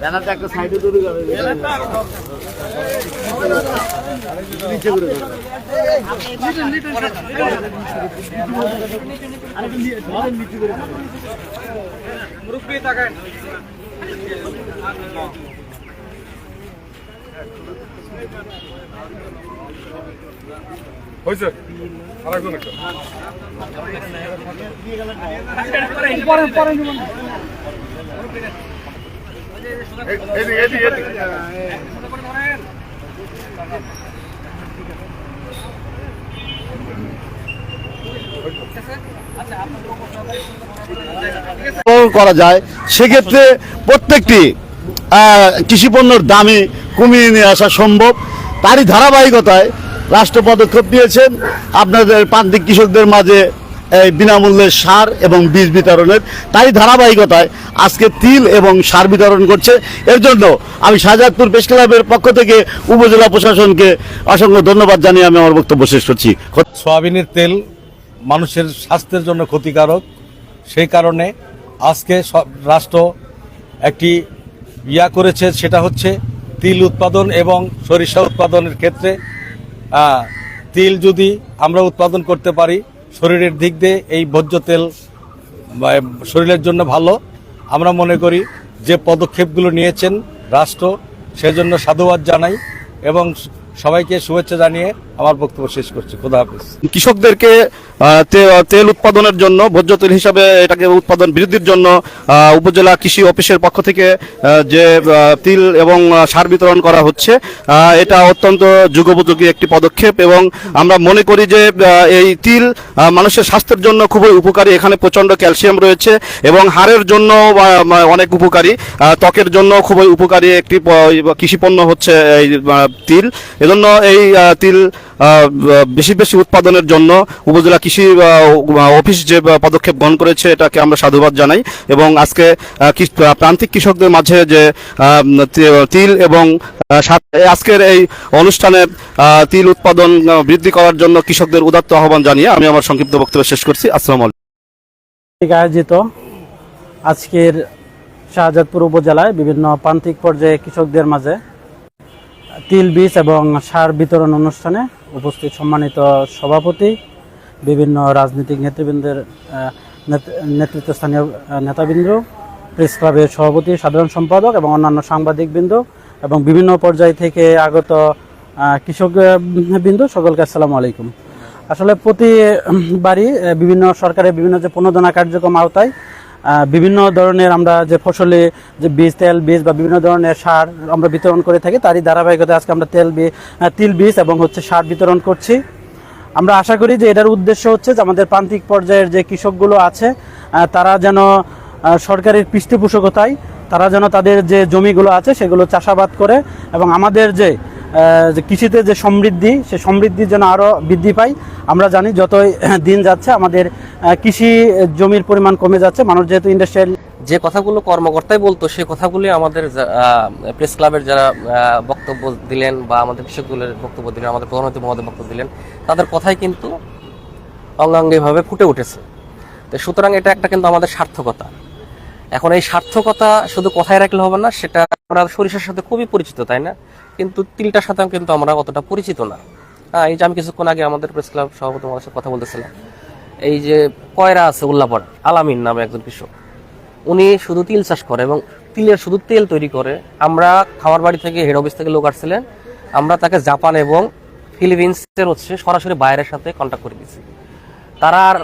ব্যানারটা একটা সাইডে তৈরি করে নিচে করে। হয়েছে? আরেকজন একটা। এদিকে পালন করা যায় সেক্ষেত্রে প্রত্যেকটি আহ, কৃষি পণ্যের দামে কমিয়ে নিয়ে আসা সম্ভব। তারই ধারাবাহিকতায় রাষ্ট্র পদক্ষেপ নিয়েছেন। আপনাদের প্রান্তিক কৃষকদের মাঝে এই বিনামূল্যে সার এবং বীজ বিতরণের তাই ধারাবাহিকতায় আজকে তিল এবং সার বিতরণ করছে। এর জন্য আমি শাহজাদপুর প্রেস ক্লাবের পক্ষ থেকে উপজেলা প্রশাসনকে অসংখ্য ধন্যবাদ জানিয়ে আমি আমার বক্তব্য শেষ করছি। সয়াবিনের তেল মানুষের স্বাস্থ্যের জন্য ক্ষতিকারক। সেই কারণে আজকে রাষ্ট্র একটি ইয়া করেছে, সেটা হচ্ছে তিল উৎপাদন এবং সরিষা উৎপাদনের ক্ষেত্রে তিল যদি আমরা উৎপাদন করতে পারি শরীরের দিক দিয়ে এই ভোজ্য তেল শরীরের জন্য ভালো। আমরা মনে করি যে পদক্ষেপগুলো নিয়েছেন রাষ্ট্র, সেজন্য সাধুবাদ জানাই এবং সবাইকে শুভেচ্ছা জানিয়ে আমার বক্তব্য শেষ করছি। খোদা হাফিজ। কৃষকদেরকে তেল উৎপাদনের জন্য ভোজ্য তেল হিসাবে এটাকে উৎপাদন বৃদ্ধির জন্য উপজেলা কৃষি অফিসের পক্ষ থেকে যে তিল এবং সার বিতরণ করা হচ্ছে এটা অত্যন্ত যুগোপযোগী একটি পদক্ষেপ এবং আমরা মনে করি যে এই তিল মানুষের স্বাস্থ্যের জন্য খুবই উপকারী। এখানে প্রচণ্ড ক্যালসিয়াম রয়েছে এবং হাড়ের জন্য অনেক উপকারী। ত্বকের জন্য খুবই উপকারী একটি প- কৃষি পণ্য হচ্ছে এই তিল। এজন্য এই তিল বেশি বেশি উৎপাদনের জন্য উপজেলা কৃষি অফিস যে পদক্ষেপ গ্রহণ করেছে এটাকে আমরা সাধুবাদ জানাই এবং আজকে প্রান্তিক কৃষকদের মাঝে যে তিল এবং আজকের এই অনুষ্ঠানে তিল উৎপাদন বৃদ্ধি করার জন্য কৃষকদের উদাত্ত আহ্বান জানিয়ে আমি আমার সংক্ষিপ্ত বক্তব্য শেষ করছি। আসসালামু আলাইকুম। আয়োজিত আজকের শাহজাদপুর উপজেলায় বিভিন্ন প্রান্তিক পর্যায়ে কৃষকদের মাঝে তিল বীজ এবং সার বিতরণ অনুষ্ঠানে উপস্থিত সম্মানিত সভাপতি বিভিন্ন রাজনৈতিক নেতৃবৃন্দের নেতৃত্বস্থানীয় নেতাবৃন্দ প্রেস ক্লাবের সভাপতি সাধারণ সম্পাদক এবং অন্যান্য সাংবাদিকবৃন্দ এবং বিভিন্ন পর্যায় থেকে আগত কৃষক বৃন্দ সকলকে আসসালামু আলাইকুম। আসলে প্রতি উম, বাড়ি বিভিন্ন সরকারের বিভিন্ন যে প্রণোদনা কার্যক্রম আওতায় বিভিন্ন ধরনের আমরা যে ফসলে যে বীজ, তেল বীজ বা বিভিন্ন ধরনের সার আমরা বিতরণ করে থাকি, তারই ধারাবাহিকতা আজকে আমরা তেল তিল বীজ এবং হচ্ছে সার বিতরণ করছি। আমরা আশা করি যে এটার উদ্দেশ্য হচ্ছে যে আমাদের প্রান্তিক পর্যায়ের যে কৃষকগুলো আছে তারা যেন সরকারের পৃষ্ঠপোষকতায়, তারা যেন তাদের যে জমিগুলো আছে সেগুলো চাষাবাদ করে এবং আমাদের যে যে কৃষিতে যে সমৃদ্ধি, সে সমৃদ্ধি যেন আরও বৃদ্ধি পায় আমরা জানি যতই দিন যাচ্ছে, আমাদের কৃষি জমির পরিমাণ কমে যাচ্ছে। মানুষ যেহেতু ইন্ডাস্ট্রিয়াল যে কথাগুলো কর্মকর্তাই বলতো, সেই কথাগুলি আমাদের প্রেস ক্লাবের যারা বক্তব্য দিলেন বা আমাদের কৃষকগুলোর বক্তব্য দিলেন, আমাদের প্রধানমন্ত্রী মহোদয় বক্তব্য দিলেন, তাদের কথাই কিন্তু অঙ্গাঙ্গিভাবে ফুটে উঠেছে। তো সুতরাং এটা একটা কিন্তু আমাদের সার্থকতা। এখন এই সার্থকতা শুধু কথায় রাখলে হবে না, সেটা আমরা সরিষার সাথে খুবই পরিচিত, তাই না? কিন্তু তিলটার সাথে কিন্তু আমরা অতটা পরিচিত না। হ্যাঁ এই যে আমি কিছুক্ষণ আগে আমাদের প্রেস ক্লাব সভাপতি আমাদের সাথে কথা বলতেছিলাম। এই যে কয়রা আছে উল্লাপাড়া আলামিন নামে একজন কৃষক। উনি শুধু তিল চাষ করে এবং তিলের শুধু তেল তৈরি করে। আমরা খামার বাড়ি থেকে হেড অফিস থেকে লোক আসছিলেন। আমরা তাকে জাপান এবং ফিলিপিন্সের হচ্ছে সরাসরি বাইরের সাথে কন্ট্যাক্ট করে দিয়েছি। তারা আর